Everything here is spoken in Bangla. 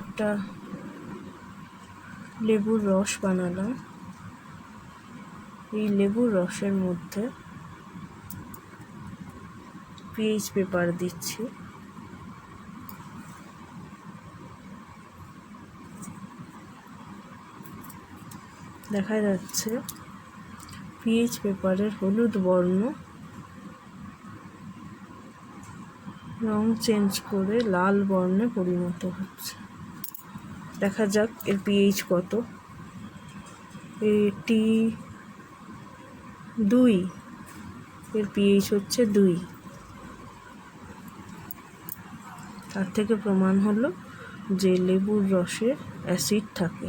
একটা লেবুর রস বানালাম। এই লেবুর রসের মধ্যে পিএইচ পেপার দিচ্ছি। দেখা যাচ্ছে পিএইচ পেপারের হলুদ বর্ণ রং চেঞ্জ করে লাল বর্ণে পরিণত হচ্ছে। দেখা যাক এর পিএইচ কত। এটি দুই, এর পিএইচ হচ্ছে দুই। তার থেকে প্রমাণ হলো যে লেবুর রসে অ্যাসিড থাকে।